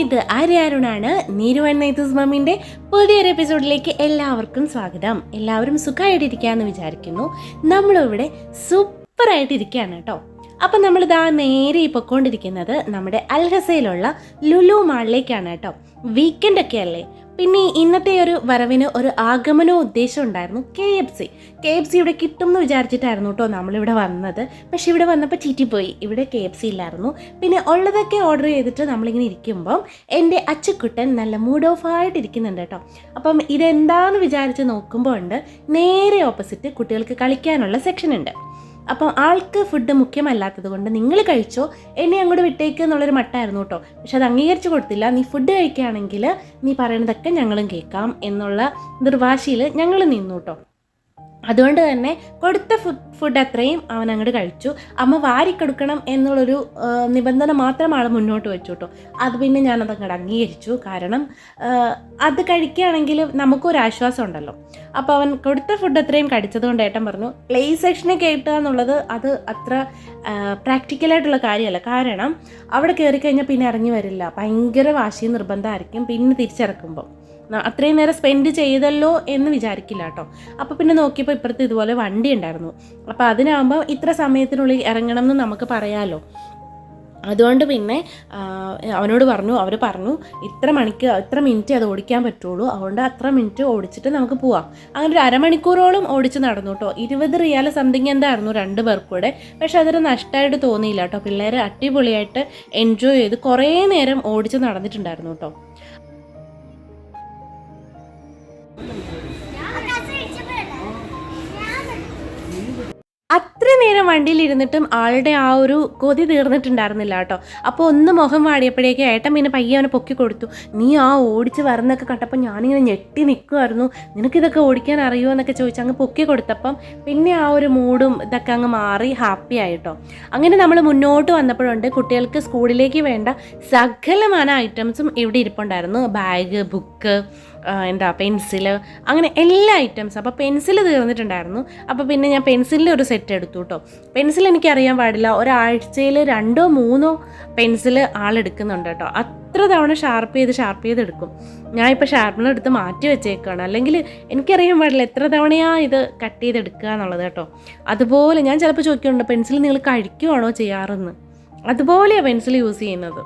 ഇത് ആര്യാരുണാണ് നീരു ആൻഡ് നൈത്തൂസ് മമ്മിന്റെ പുതിയൊരു എപ്പിസോഡിലേക്ക് എല്ലാവർക്കും സ്വാഗതം. എല്ലാവരും സുഖമായിട്ടിരിക്കുകയെന്ന് വിചാരിക്കുന്നു. നമ്മളിവിടെ സൂപ്പറായിട്ടിരിക്കുകയാണ് കേട്ടോ. അപ്പം നമ്മളിതാ നേരെ പൊയ്ക്കൊണ്ടിരിക്കുന്നത് നമ്മുടെ അൽഹസയിലുള്ള ലുലു മാളിലേക്കാണ് കേട്ടോ. വീക്കെൻഡൊക്കെ അല്ലേ? പിന്നെ ഇന്നത്തെ ഒരു വരവിന് ഒരു ആഗമന ഉദ്ദേശം ഉണ്ടായിരുന്നു K F C K F C ഇവിടെ കിട്ടും എന്ന് വിചാരിച്ചിട്ടായിരുന്നു കേട്ടോ നമ്മളിവിടെ വന്നത്. പക്ഷേ ഇവിടെ വന്നപ്പോൾ ചീറ്റിപ്പോയി ഇവിടെ കെ എഫ് സി ഇല്ലായിരുന്നു. പിന്നെ ഉള്ളതൊക്കെ ഓർഡർ ചെയ്തിട്ട് നമ്മളിങ്ങനെ ഇരിക്കുമ്പം എന്റെ അച്ചുക്കുട്ടൻ നല്ല മൂഡ് ഓഫ് ആയിട്ട് ഇരിക്കുന്നുണ്ട് കേട്ടോ അപ്പം ഇതെന്താന്ന് വിചാരിച്ച് നോക്കുമ്പോൾ ഉണ്ട്. നേരെ ഓപ്പോസിറ്റ് കുട്ടികൾക്ക് കളിക്കാനുള്ള സെക്ഷൻ ഉണ്ട്. അപ്പം ആൾക്ക് ഫുഡ് മുഖ്യമല്ലാത്തത് കൊണ്ട് നിങ്ങൾ കഴിച്ചോ എന്നെ അങ്ങോട്ട് വിട്ടേക്ക് എന്നുള്ളൊരു മട്ടായിരുന്നു കേട്ടോ. പക്ഷെ അത് അംഗീകരിച്ചു കൊടുത്തില്ല. നീ ഫുഡ് കഴിക്കുകയാണെങ്കിൽ നീ പറയണതൊക്കെ ഞങ്ങളും കേൾക്കാം എന്നുള്ള നിർവാശിയിൽ ഞങ്ങൾ നിന്നു കേട്ടോ. അതുകൊണ്ട് തന്നെ കൊടുത്ത ഫുഡ് ഫുഡ് അത്രയും അവൻ അങ്ങോട്ട് കഴിച്ചു. അമ്മ വാരിക്കൊടുക്കണം എന്നുള്ളൊരു നിബന്ധന മാത്രമാണ് മുന്നോട്ട് വെച്ചു കേട്ടോ അത് പിന്നെ ഞാനത് അങ്ങോട്ട് അംഗീകരിച്ചു. കാരണം അത് കഴിക്കുകയാണെങ്കിൽ നമുക്കൊരാശ്വാസം ഉണ്ടല്ലോ. അപ്പോൾ അവൻ കൊടുത്ത ഫുഡ് അത്രയും കഴിച്ചത് കൊണ്ട് ഏട്ടൻ പറഞ്ഞു പ്ലേ സെക്ഷനെ കേട്ടുക എന്നുള്ളത് അത് അത്ര പ്രാക്ടിക്കലായിട്ടുള്ള കാര്യമല്ല. കാരണം അവിടെ കയറി കഴിഞ്ഞാൽ പിന്നെ ഇറങ്ങി വരില്ല. ഭയങ്കര വാശിയും നിർബന്ധമായിരിക്കും. പിന്നെ തിരിച്ചിറക്കുമ്പോൾ അത്രയും നേരം സ്പെൻഡ് ചെയ്തല്ലോ എന്ന് വിചാരിക്കില്ല കേട്ടോ അപ്പോൾ പിന്നെ നോക്കിയപ്പോൾ ഇപ്പുറത്ത് ഇതുപോലെ വണ്ടി ഉണ്ടായിരുന്നു. അപ്പോൾ അതിനാകുമ്പോൾ ഇത്ര സമയത്തിനുള്ളിൽ ഇറങ്ങണം എന്ന് നമുക്ക് പറയാമല്ലോ അതുകൊണ്ട് പിന്നെ അവനോട് പറഞ്ഞു അവർ പറഞ്ഞു ഇത്ര മണിക്ക് ഇത്ര മിനിറ്റ് അത് ഓടിക്കാൻ പറ്റുള്ളൂ. അതുകൊണ്ട് അത്ര മിനിറ്റ് ഓടിച്ചിട്ട് നമുക്ക് പോവാം. അങ്ങനെ ഒരു അരമണിക്കൂറോളം ഓടിച്ച് നടന്നു കേട്ടോ ഇരുപത് റിയാൽ സംതിങ് എന്തായിരുന്നു രണ്ട് പേർക്കൂടെ. പക്ഷെ അതൊരു നഷ്ടമായിട്ട് തോന്നിയില്ല കേട്ടോ പിള്ളേർ അടിപൊളിയായിട്ട് എൻജോയ് ചെയ്ത് കുറേ നേരം ഓടിച്ച് നടന്നിട്ടുണ്ടായിരുന്നു കേട്ടോ അത്ര നേരം വണ്ടിയിൽ ഇരുന്നിട്ടും ആളുടെ ആ ഒരു കൊതി തീർന്നിട്ടുണ്ടായിരുന്നില്ല കേട്ടോ. അപ്പോൾ ഒന്ന് മുഖം വാടിയപ്പോഴേക്കും ഏട്ടൻ പിന്നെ പയ്യെ അവനെ പൊക്കി കൊടുത്തു. നീ ആ ഓടിച്ച് വരുന്നൊക്കെ കണ്ടപ്പോൾ ഞാനിങ്ങനെ ഞെട്ടി നിൽക്കുമായിരുന്നു നിനക്കിതൊക്കെ ഓടിക്കാൻ അറിയുമോ? എന്നൊക്കെ ചോദിച്ച് അങ്ങ് പൊക്കി കൊടുത്തപ്പം പിന്നെ ആ ഒരു മൂഡും ഇതൊക്കെ അങ്ങ് മാറി ഹാപ്പി ആയിട്ടോ അങ്ങനെ നമ്മൾ മുന്നോട്ട് വന്നപ്പോഴുണ്ട്. കുട്ടികൾക്ക് സ്കൂളിലേക്ക് വേണ്ട സകലമാന ഐറ്റംസും ഇവിടെ ഇരിപ്പുണ്ടായിരുന്നു. ബാഗ് ബുക്ക് എന്താ പെൻസിൽ അങ്ങനെ എല്ലാ ഐറ്റംസ് അപ്പോൾ പെൻസിൽ തീർന്നിട്ടുണ്ടായിരുന്നു. അപ്പോൾ പിന്നെ ഞാൻ പെൻസിലിന്റെ ഒരു സെറ്റ് എടുത്തു കേട്ടോ പെൻസിൽ എനിക്കറിയാൻ പാടില്ല. ഒരാഴ്ചയിൽ രണ്ടോ മൂന്നോ പെൻസിൽ ആളെടുക്കുന്നുണ്ട് കേട്ടോ അത്ര തവണ ഷാർപ്പ് ചെയ്ത് ഷാർപ്പ് ചെയ്ത് എടുക്കും. ഞാൻ ഇപ്പോൾ ഷാർപ്പനർ എടുത്ത് മാറ്റി വെച്ചേക്കാണ്. അല്ലെങ്കിൽ എനിക്കറിയാൻ പാടില്ല എത്ര തവണയാ ഇത് കട്ട് ചെയ്തെടുക്കുക എന്നുള്ളത് കേട്ടോ അതുപോലെ ഞാൻ ചിലപ്പോൾ ചോദിക്കുന്നുണ്ട് പെൻസിൽ നിങ്ങൾ കഴിക്കുവാണോ ചെയ്യാറെന്ന്? അതുപോലെയാണ് പെൻസിൽ യൂസ് ചെയ്യുന്നത്.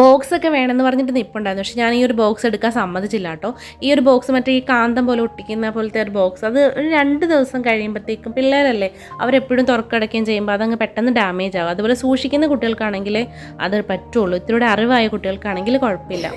ബോക്സ് ഒക്കെ വേണമെന്ന് പറഞ്ഞിട്ട് നിൽപ്പുണ്ടായിരുന്നു പക്ഷേ ഞാൻ ഈ ഒരു ബോക്സ് എടുക്കാൻ സമ്മതിച്ചില്ല കേട്ടോ. ഈ ഒരു ബോക്സ് മറ്റേ ഈ കാന്തം പോലെ ഒട്ടിക്കുന്ന പോലത്തെ ഒരു ബോക്സ് അത് ഒരു രണ്ട് ദിവസം കഴിയുമ്പോഴത്തേക്കും പിള്ളേരല്ലേ അവരെപ്പോഴും തുറക്കടക്കുകയും ചെയ്യുമ്പോൾ അതങ്ങ് പെട്ടെന്ന് ഡാമേജ് ആകും അതുപോലെ സൂക്ഷിക്കുന്ന കുട്ടികൾക്കാണെങ്കിൽ അത് പറ്റുള്ളൂ. ഇത്തിരി അറിവായ കുട്ടികൾക്കാണെങ്കിൽ കുഴപ്പമില്ല.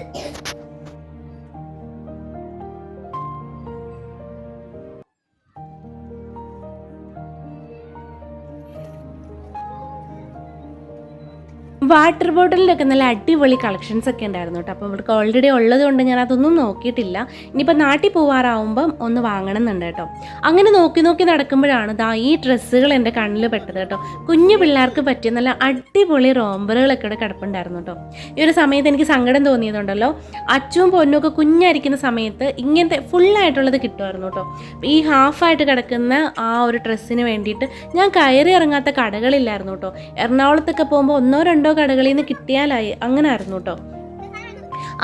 വാട്ടർ ബോട്ടിലൊക്കെ നല്ല അടിപൊളി കളക്ഷൻസ് ഒക്കെ ഉണ്ടായിരുന്നു കേട്ടോ. അപ്പോൾ ഇവർക്ക് ഓൾറെഡി ഉള്ളത് കൊണ്ട് ഞാൻ അതൊന്നും നോക്കിയിട്ടില്ല. ഇനിയിപ്പോൾ നാട്ടിൽ പോവാറാവുമ്പം ഒന്ന് വാങ്ങണം എന്നുണ്ട് കേട്ടോ. അങ്ങനെ നോക്കി നോക്കി നടക്കുമ്പോഴാണ് ദാ ഈ ഡ്രസ്സുകൾ എന്റെ കണ്ണിൽ പെട്ടത് കേട്ടോ. കുഞ്ഞു പിള്ളേർക്ക് പറ്റിയ നല്ല അടിപൊളി റോംബറുകളൊക്കെ ഇവിടെ കിടപ്പുണ്ടായിരുന്നു കേട്ടോ. ഈ ഒരു സമയത്ത് എനിക്ക് സങ്കടം തോന്നിയതുണ്ടല്ലോ അച്ചും പൊന്നും ഒക്കെ കുഞ്ഞായിരിക്കുന്ന സമയത്ത് ഇങ്ങനത്തെ ഫുള്ളായിട്ടുള്ളത് കിട്ടുമായിരുന്നു കേട്ടോ. ഈ ഹാഫായിട്ട് കിടക്കുന്ന ആ ഒരു ഡ്രസ്സിന് വേണ്ടിയിട്ട് ഞാൻ കയറി ഇറങ്ങാത്ത കടകളില്ലായിരുന്നു കേട്ടോ. എറണാകുളത്തൊക്കെ പോകുമ്പോൾ ഒന്നോ രണ്ടോ കടകളിൽ നിന്ന് കിട്ടിയാലായി. അങ്ങനെ ആയിരുന്നു കേട്ടോ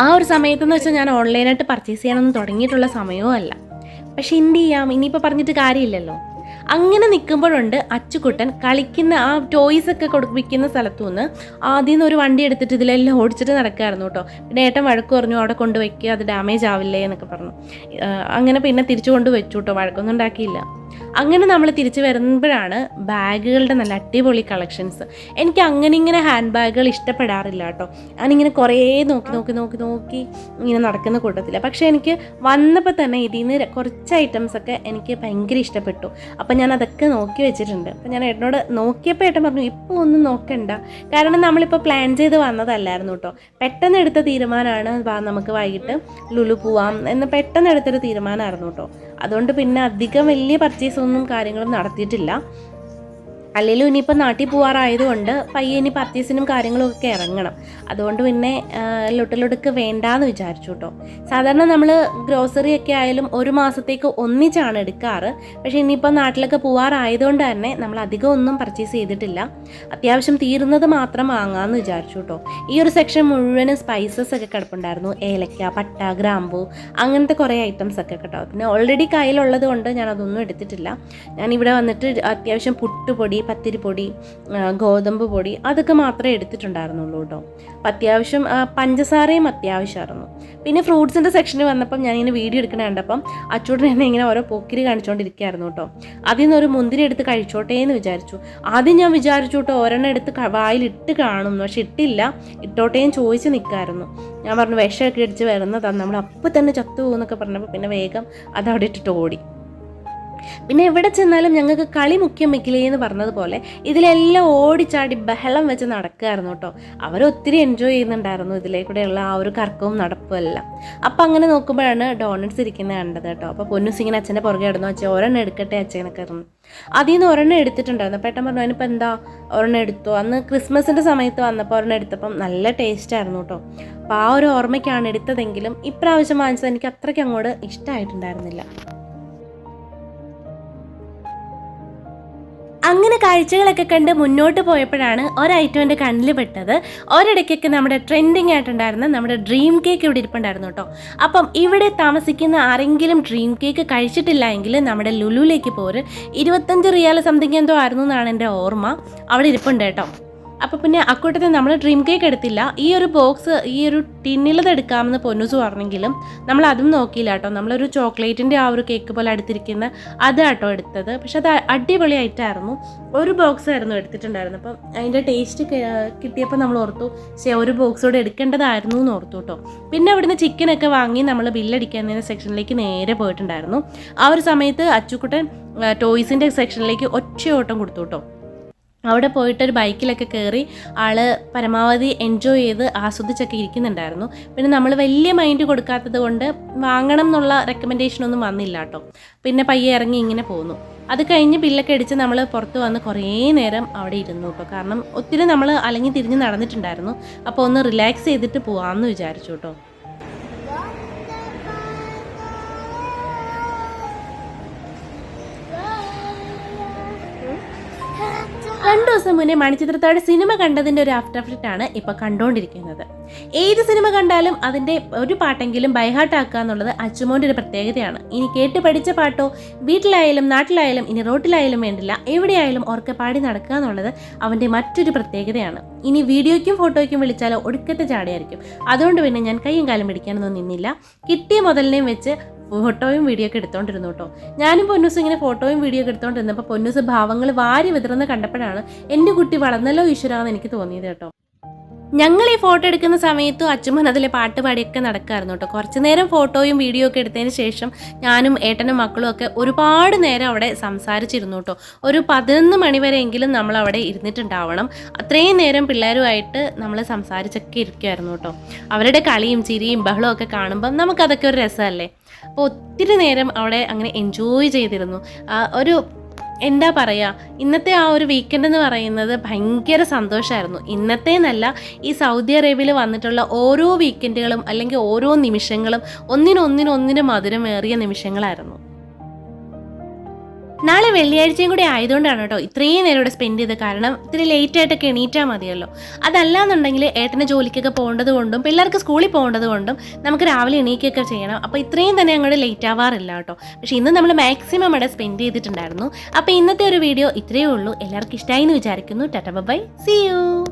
ആ ഒരു സമയത്തെന്ന് വെച്ചാൽ ഞാൻ ഓൺലൈനായിട്ട് പർച്ചേസ് ചെയ്യാനൊന്നും തുടങ്ങിയിട്ടുള്ള സമയവും അല്ല. പക്ഷെ എന്ത് ചെയ്യാം ഇനിയിപ്പോൾ പറഞ്ഞിട്ട് കാര്യമില്ലല്ലോ. അങ്ങനെ നിൽക്കുമ്പോഴുണ്ട് അച്ചുകുട്ടൻ കളിക്കുന്ന ആ ടോയ്സ് ഒക്കെ കൊടുപ്പിക്കുന്ന സ്ഥലത്തു നിന്ന് ആദ്യം നിന്ന് ഒരു വണ്ടി എടുത്തിട്ട് ഇതിലെല്ലാം ഓടിച്ചിട്ട് നടക്കായിരുന്നു കേട്ടോ പിന്നെ ഏട്ടൻ വഴക്ക് പറഞ്ഞു അവിടെ കൊണ്ടുവയ്ക്കുക അത് ഡാമേജ് ആവില്ലേ? എന്നൊക്കെ പറഞ്ഞു. അങ്ങനെ പിന്നെ തിരിച്ചു കൊണ്ട് വെച്ചു കേട്ടോ വഴക്കൊന്നും ഉണ്ടാക്കിയില്ല. അങ്ങനെ നമ്മൾ തിരിച്ചു വരുമ്പോഴാണ് ബാഗുകളുടെ നല്ല അടിപൊളി കളക്ഷൻസ്. എനിക്ക് അങ്ങനെ ഇങ്ങനെ ഹാൻഡ് ബാഗുകൾ ഇഷ്ടപ്പെടാറില്ല കേട്ടോ. ഞാനിങ്ങനെ കുറേ നോക്കി നോക്കി നോക്കി നോക്കി ഇങ്ങനെ നടക്കുന്ന കൂട്ടത്തില്ല പക്ഷേ എനിക്ക് വന്നപ്പോൾ തന്നെ ഇതിൽ നിന്ന് കുറച്ച് ഐറ്റംസ് ഒക്കെ എനിക്ക് ഭയങ്കര ഇഷ്ടപ്പെട്ടു. അപ്പം ഞാൻ അതൊക്കെ നോക്കി വെച്ചിട്ടുണ്ട്. അപ്പം ഞാൻ ഏട്ടനോട് നോക്കിയപ്പോൾ ഏട്ടൻ പറഞ്ഞു ഇപ്പോൾ ഒന്നും നോക്കണ്ട. കാരണം നമ്മളിപ്പോൾ പ്ലാൻ ചെയ്ത് വന്നതല്ലായിരുന്നു കേട്ടോ. പെട്ടെന്ന് എടുത്ത തീരുമാനമാണ് നമുക്ക് വൈകിട്ട് ലുലു പോവാം എന്ന് പെട്ടെന്ന് എടുത്തൊരു തീരുമാനമായിരുന്നു കേട്ടോ. അതുകൊണ്ട് പിന്നെ അധികം വലിയ പർച്ചേസ് ഒന്നും കാര്യങ്ങളും നടത്തിയിട്ടില്ല. അല്ലെങ്കിലും ഇനിയിപ്പോൾ നാട്ടിൽ പോകാറായതുകൊണ്ട് പയ്യെ ഇനി പർച്ചേസിനും കാര്യങ്ങളും ഒക്കെ ഇറങ്ങണം. അതുകൊണ്ട് പിന്നെ ലൊട്ടിലൊടുക്ക് വേണ്ടാന്ന് വിചാരിച്ചു കേട്ടോ സാധാരണ നമ്മൾ ഗ്രോസറി ഒക്കെ ആയാലും ഒരു മാസത്തേക്ക് ഒന്നിച്ചാണ് എടുക്കാറ്. പക്ഷേ ഇനിയിപ്പോൾ നാട്ടിലൊക്കെ പോകാറായതുകൊണ്ട് തന്നെ നമ്മൾ അധികം ഒന്നും പർച്ചേസ് ചെയ്തിട്ടില്ല. അത്യാവശ്യം തീരുന്നത് മാത്രം വാങ്ങാമെന്ന് വിചാരിച്ചു കേട്ടോ ഈ ഒരു സെക്ഷൻ മുഴുവനും സ്പൈസസ് ഒക്കെ കിടപ്പുണ്ടായിരുന്നു. ഏലക്ക പട്ട ഗ്രാമ്പൂ അങ്ങനത്തെ കുറേ ഐറ്റംസ് ഒക്കെ കേട്ടോ. പിന്നെ ഓൾറെഡി കയ്യിലുള്ളത് കൊണ്ട് ഞാൻ അതൊന്നും എടുത്തിട്ടില്ല. ഞാൻ ഇവിടെ വന്നിട്ട് അത്യാവശ്യം പുട്ടുപൊടി പത്തിരിപ്പൊടി പൊടി ഗോതമ്പ് പൊടി അതൊക്കെ മാത്രമേ എടുത്തിട്ടുണ്ടായിരുന്നുള്ളൂ കേട്ടോ. അപ്പം അത്യാവശ്യം പഞ്ചസാരയും അത്യാവശ്യമായിരുന്നു. പിന്നെ ഫ്രൂട്ട്സിന്റെ സെക്ഷനിൽ വന്നപ്പം ഞാനിങ്ങനെ വീഡിയോ എടുക്കണ കണ്ടപ്പം അച്ചൂട്ടൻ എന്നെ ഇങ്ങനെ ഓരോ പൊക്കിരി കാണിച്ചുകൊണ്ടിരിക്കുകയായിരുന്നു കേട്ടോ. അതിൽ നിന്ന് ഒരു മുന്തിരി എടുത്ത് കഴിച്ചോട്ടെ എന്ന് വിചാരിച്ചു. ആദ്യം ഞാൻ വിചാരിച്ചു കേട്ടോ ഒരെണ്ണം എടുത്ത് വായിലിട്ട് കാണുന്നു പക്ഷെ ഇട്ടില്ല. ഇട്ടോട്ടേയും ചോദിച്ച് നിൽക്കായിരുന്നു ഞാൻ പറഞ്ഞു വിഷമൊക്കെ അടിച്ച് വരുന്നതാണ് നമ്മൾ അപ്പം തന്നെ ചത്തു പോകുന്നൊക്കെ പറഞ്ഞപ്പോൾ പിന്നെ വേഗം അതവിടെ ഇട്ടിട്ട് ഓടി. പിന്നെ എവിടെ ചെന്നാലും ഞങ്ങൾക്ക് കളി മുഖ്യം വെക്കില്ലേ എന്ന് പറഞ്ഞതുപോലെ ഇതിലെല്ലാം ഓടിച്ചാടി ബഹളം വെച്ച് നടക്കുകയായിരുന്നു കേട്ടോ. അവരൊത്തിരി എൻജോയ് ചെയ്യുന്നുണ്ടായിരുന്നു ഇതിലേ കൂടെയുള്ള ആ ഒരു കറക്കവും നടപ്പും എല്ലാം. അപ്പം അങ്ങനെ നോക്കുമ്പോഴാണ് ഡോണറ്റ്സ് ഇരിക്കുന്നത് കണ്ടത് കേട്ടോ. അപ്പോൾ പൊന്നു ഇങ്ങനെ അച്ഛന്റെ പുറകെ ഇടുന്നു അച്ഛൻ ഒരെണ്ണം എടുക്കട്ടെ അച്ഛനൊക്കെ ഇരുന്നു അതിൽ നിന്ന് ഒരെണ്ണം എടുത്തിട്ടുണ്ടായിരുന്നു. ഏട്ടൻ പറഞ്ഞു അതിനിപ്പോൾ എന്താ ഒരെണ്ണം എടുത്തു? അന്ന് ക്രിസ്മസിന്റെ സമയത്ത് വന്നപ്പോൾ ഒരെണ്ണം എടുത്തപ്പം നല്ല ടേസ്റ്റ് ആയിരുന്നു കേട്ടോ. അപ്പോൾ ആ ഒരു ഓർമ്മയ്ക്കാണ് എടുത്തതെങ്കിലും ഇപ്രാവശ്യം വാങ്ങിച്ചത് എനിക്ക് അത്രയ്ക്ക് അങ്ങോട്ട് ഇഷ്ടമായിട്ടുണ്ടായിരുന്നില്ല കാഴ്ചകളൊക്കെ കണ്ട് മുന്നോട്ട് പോയപ്പോഴാണ് ഒരൈറ്റം എന്റെ കണ്ണിൽ പെട്ടത്. ഒരിടയ്ക്കൊക്കെ നമ്മുടെ ട്രെൻഡിങ് ആയിട്ടുണ്ടായിരുന്ന നമ്മുടെ ഡ്രീം കേക്ക് ഇവിടെ ഇരിപ്പുണ്ടായിരുന്നു കേട്ടോ. അപ്പം ഇവിടെ താമസിക്കുന്ന ആരെങ്കിലും ഡ്രീം കേക്ക് കഴിച്ചിട്ടില്ല എങ്കിൽ നമ്മുടെ ലുലുവിലേക്ക് പോര്. ഇരുപത്തഞ്ച് റിയാൽ സംതിങ് എന്തോ ആയിരുന്നു എന്നാണ് എന്റെ ഓർമ്മ. അവിടെ ഇരിപ്പുണ്ട് കേട്ടോ. അപ്പോൾ പിന്നെ അക്കൂട്ടത്തിൽ നമ്മൾ ഡ്രീം കേക്ക് എടുത്തില്ല. ഈ ഒരു ബോക്സ് ഈ ഒരു ടിന്നിലത് എടുക്കാമെന്ന് പൊന്നൂസ് പറഞ്ഞെങ്കിലും നമ്മൾ അതും നോക്കിയില്ല കേട്ടോ. നമ്മളൊരു ചോക്ലേറ്റിന്റെ ആ ഒരു കേക്ക് പോലെ അടുത്തിരിക്കുന്ന കേട്ടോ എടുത്തത്. പക്ഷെ അത് അടിപൊളിയായിട്ടായിരുന്നു. ഒരു ബോക്സ് ആയിരുന്നു എടുത്തിട്ടുണ്ടായിരുന്നു അപ്പം അതിന്റെ ടേസ്റ്റ് കിട്ടിയപ്പോൾ നമ്മൾ ഓർത്തു ശരി ഒരു ബോക്സ് കൂടെ എടുക്കേണ്ടതായിരുന്നു എന്ന് ഓർത്തു കേട്ടോ. പിന്നെ അവിടുന്ന് ചിക്കനൊക്കെ വാങ്ങി നമ്മൾ ബില്ലടിക്കാൻ സെക്ഷനിലേക്ക് നേരെ പോയിട്ടുണ്ടായിരുന്നു. ആ ഒരു സമയത്ത് അച്ചുക്കുട്ടൻ ടോയ്സിന്റെ സെക്ഷനിലേക്ക് ഒറ്റയോട്ടം കൊടുത്തു കേട്ടോ. അവിടെ പോയിട്ട് ഒരു ബൈക്കിലൊക്കെ കയറി ആൾ പരമാവധി എൻജോയ് ചെയ്ത് ആസ്വദിച്ചൊക്കെ ഇരിക്കുന്നുണ്ടായിരുന്നു. പിന്നെ നമ്മൾ വലിയ മൈൻഡ് കൊടുക്കാത്തത് കൊണ്ട് വാങ്ങണം എന്നുള്ള റെക്കമെൻഡേഷൻ ഒന്നും വന്നില്ല കേട്ടോ പിന്നെ പയ്യെ ഇറങ്ങി ഇങ്ങനെ പോന്നു. അത് കഴിഞ്ഞ് ബില്ലൊക്കെ അടിച്ച് നമ്മൾ പുറത്ത് വന്ന് കുറേ നേരം അവിടെ ഇരുന്നു കേട്ടോ കാരണം ഒത്തിരി നമ്മൾ അലങ്ങി തിരിഞ്ഞ് നടന്നിട്ടുണ്ടായിരുന്നു. അപ്പോൾ ഒന്ന് റിലാക്സ് ചെയ്തിട്ട് പോകാമെന്ന് വിചാരിച്ചു കേട്ടോ രണ്ടു ദിവസം മുന്നേ മണിച്ചിത്രത്തോടെ സിനിമ കണ്ടതിന്റെ ഒരു ആഫ്റ്റർ എഫക്റ്റ് ആണ് ഇപ്പോൾ കണ്ടുകൊണ്ടിരിക്കുന്നത് ഏത് സിനിമ കണ്ടാലും അതിന്റെ ഒരു പാട്ടെങ്കിലും ബൈഹാർട്ട് ആക്കുക എന്നുള്ളത് അച്ചുമോന്റെ ഒരു പ്രത്യേകതയാണ്. ഇനി കേട്ട് പഠിച്ച പാട്ടോ വീട്ടിലായാലും നാട്ടിലായാലും ഇനി റോട്ടിലായാലും വേണ്ടില്ല എവിടെയായാലും ഓർക്കെ പാടി നടക്കുക എന്നുള്ളത് അവന്റെ മറ്റൊരു പ്രത്യേകതയാണ്. ഇനി വീഡിയോയ്ക്കും ഫോട്ടോയ്ക്കും വിളിച്ചാലോ ഒടുക്കത്തെ ചാടിയായിരിക്കും. അതുകൊണ്ട് പിന്നെ ഞാൻ കയ്യും കാലം പിടിക്കാനൊന്നും നിന്നില്ല. കിട്ടിയ മുതലിനെയും വെച്ച് ഫോട്ടോയും വീഡിയോ ഒക്കെ എടുത്തോണ്ടിരുന്നു കേട്ടോ ഞാനും പൊന്നൂസ് ഇങ്ങനെ ഫോട്ടോയും വീഡിയോ ഒക്കെ എടുത്തോണ്ടിരുന്നപ്പോൾ പൊന്നൂസ് ഭാവങ്ങൾ വാരി വിതറുന്ന കണ്ടപ്പോഴാണ് എന്റെ കുട്ടി വളർന്നല്ലോ ഈശ്വരാന്ന് എനിക്ക് തോന്നിയത് കേട്ടോ. ഞങ്ങൾ ഈ ഫോട്ടോ എടുക്കുന്ന സമയത്തും അച്ഛമ്മൻ അതിൽ പാട്ട് പാടിയൊക്കെ നടക്കായിരുന്നു കേട്ടോ. കുറച്ച് നേരം ഫോട്ടോയും വീഡിയോ ഒക്കെ എടുത്തതിന് ശേഷം ഞാനും ഏട്ടനും മക്കളും ഒക്കെ ഒരുപാട് നേരം അവിടെ സംസാരിച്ചിരുന്നു കേട്ടോ. ഒരു പതിനൊന്ന് മണിവരെയെങ്കിലും നമ്മൾ അവിടെ ഇരുന്നിട്ടുണ്ടാവണം. അത്രയും നേരം പിള്ളേരുമായിട്ട് നമ്മൾ സംസാരിച്ചൊക്കെ ഇരിക്കുമായിരുന്നു കേട്ടോ. അവരുടെ കളിയും ചിരിയും ബഹളവും ഒക്കെ കാണുമ്പം നമുക്കതൊക്കെ ഒരു രസമല്ലേ? അപ്പോൾ ഒത്തിരി നേരം അവിടെ അങ്ങനെ എൻജോയ് ചെയ്തിരുന്നു. ഒരു എന്താ പറയുക ഇന്നത്തെ ആ ഒരു വീക്കെൻഡ് എന്ന് പറയുന്നത് ഭയങ്കര സന്തോഷമായിരുന്നു ഇന്നത്തെ എന്നല്ല ഈ സൗദി അറേബ്യയിൽ വന്നിട്ടുള്ള ഓരോ വീക്കെൻഡുകളും അല്ലെങ്കിൽ ഓരോ നിമിഷങ്ങളും ഒന്നിനൊന്നിനൊന്നിനും മധുരമേറിയ നിമിഷങ്ങളായിരുന്നു. നാളെ വെള്ളിയാഴ്ചയും കൂടി ആയതുകൊണ്ടാണ് കേട്ടോ ഇത്രയും നേരം ഇവിടെ സ്പെൻഡ് ചെയ്തത്. കാരണം ഇത്തിരി ലേറ്റ് ആയിട്ടൊക്കെ എണീറ്റാൽ മതിയല്ലോ. അതല്ലാന്നുണ്ടെങ്കിൽ ഏട്ടന് ജോലിക്കൊക്കെ പോകേണ്ടത് കൊണ്ടും പിള്ളേർക്ക് സ്കൂളിൽ പോകേണ്ടത് കൊണ്ടും നമുക്ക് രാവിലെ എണീക്കുകയൊക്കെ ചെയ്യണം. അപ്പോൾ ഇത്രയും തന്നെ അങ്ങോട്ട് ലേറ്റ് ആവാറില്ല കേട്ടോ. പക്ഷെ ഇന്ന് നമ്മൾ മാക്സിമം ഇവിടെ സ്പെൻഡ് ചെയ്തിട്ടുണ്ടായിരുന്നു. അപ്പോൾ ഇന്നത്തെ ഒരു വീഡിയോ ഇത്രയേ ഉള്ളൂ. എല്ലാവർക്കും ഇഷ്ടമായി എന്ന് വിചാരിക്കുന്നു. Tata by C U